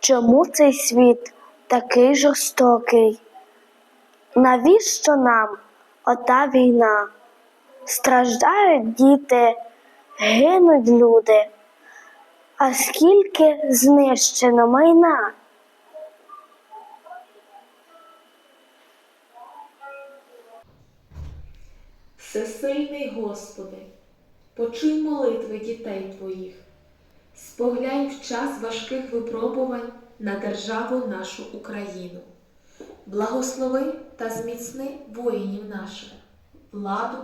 Чому цей світ такий жорстокий? Навіщо нам ота війна? Страждають діти, гинуть люди, а скільки знищено майна? Всесильний Господи, почуй молитви дітей Твоїх, споглянь в час важких випробувань на державу нашу Україну. Благослови та зміцни воїнів наших, владу,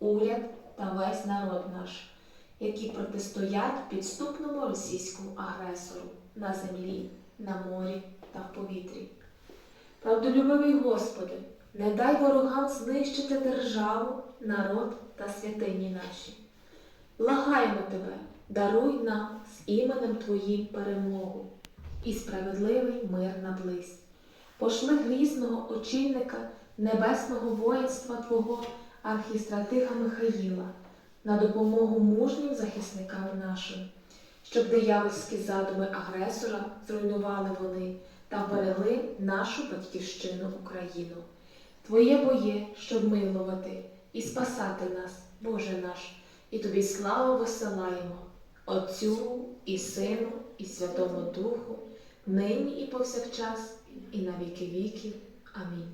уряд та весь народ наш, які протистоять підступному російському агресору на землі, на морі та в повітрі. Правдолюбивий Господи, не дай ворогам знищити державу, народ та святині наші. Благаємо Тебе, даруй нам з іменем Твоїм перемогу і справедливий мир наблизь. Пошли грізного очільника небесного воїнства Твого архістратига Михаїла на допомогу мужнім захисникам нашим, щоб диявольські задуми агресора зруйнували вони та вберегли нашу батьківщину Україну. Твоє боє, щоб милувати і спасати нас, Боже наш, і тобі славу висилаємо, Отцю і Сину, і Святому Духу, нині і повсякчас, і на віки віків. Амінь.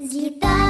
Злітають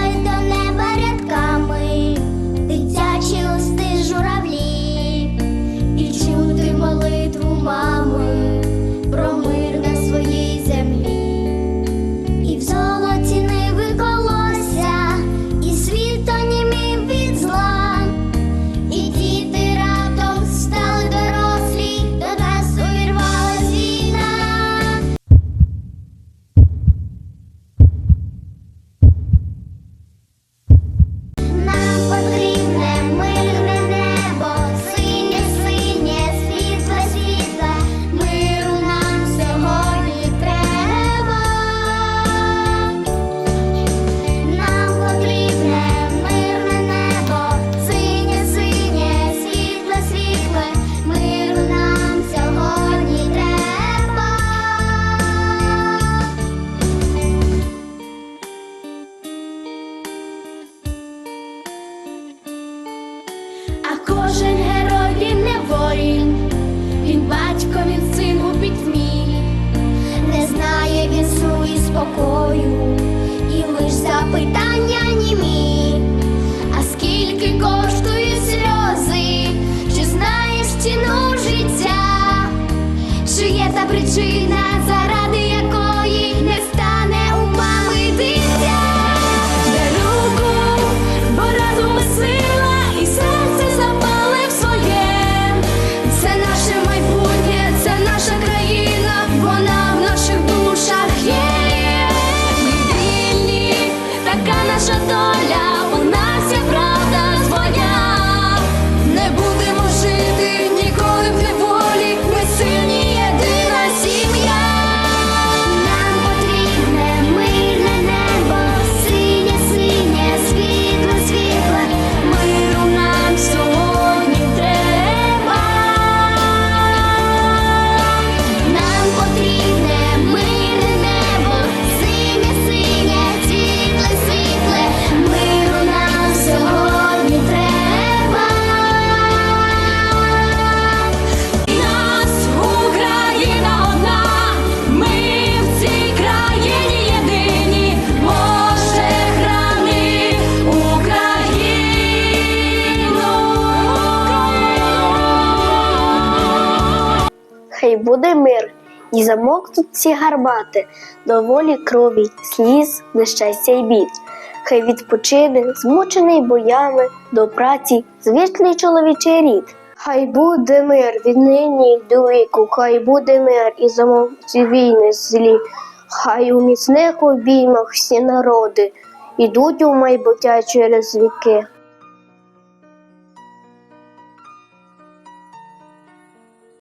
буде мир, і замовкнуть ці гармати, доволі крові, сліз, нещастя й бід. Хай відпочине, змучений боями, до праці, звітлий чоловічий рід. Хай буде мир від нині й до віку, хай буде мир і замовці війни злі. Хай у міцних обіймах всі народи ідуть у майбуття через віки.